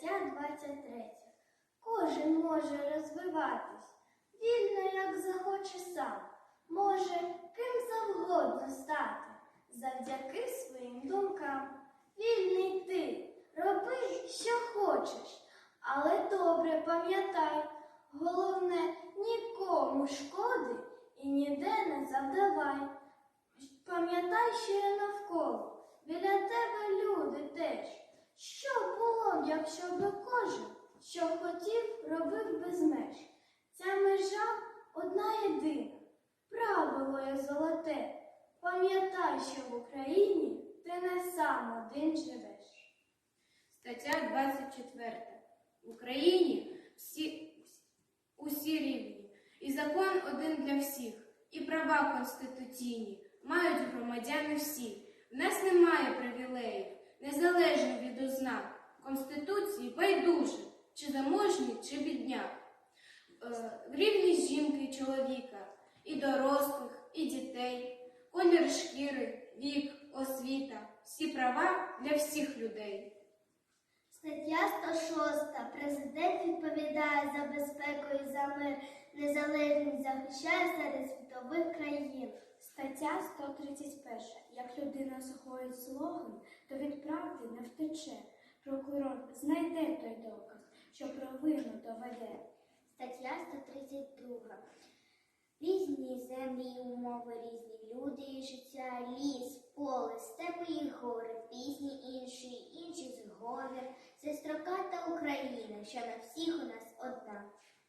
Стаття 23. Кожен може розвиватись, вільно як захоче сам, може ким завгодно стати, завдяки своїм думкам. Вільний ти, роби, що хочеш, але добре пам'ятай, головне нікому шкоди і ніде не завдавай. Пам'ятай, що я навколо, якщо би кожен, що хотів, робив без меж? Ця межа одна єдина, правило є золоте. Пам'ятай, що в Україні ти не сам один живеш. Стаття 24. В Україні всі, усі рівні, і закон один для всіх, і права конституційні мають громадяни всі. В нас немає Конституції байдуже, чи заможні, чи бідняк. Е, Рівність жінки і чоловіка, і дорослих, і дітей, колір шкіри, вік, освіта, всі права для всіх людей. Стаття 106. Президент відповідає за безпеку і за мир, незалежність захищає серед світових країн. Стаття 131. Як людина захоїть слоган, то від правди не втече. Прокурор знайде той доказ, що провину доведе. Стаття 132. Різні землі і умови, різні люди і життя, ліс, поле, степи і гори, пісні інші, інші зговір. Це строката Україна, що на всіх у нас одна.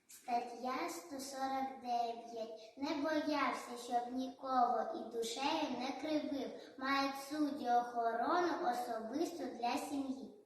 Стаття 149. Не боявся, щоб нікого і душею не кривив. Мають судді охорону особисто для сім'ї.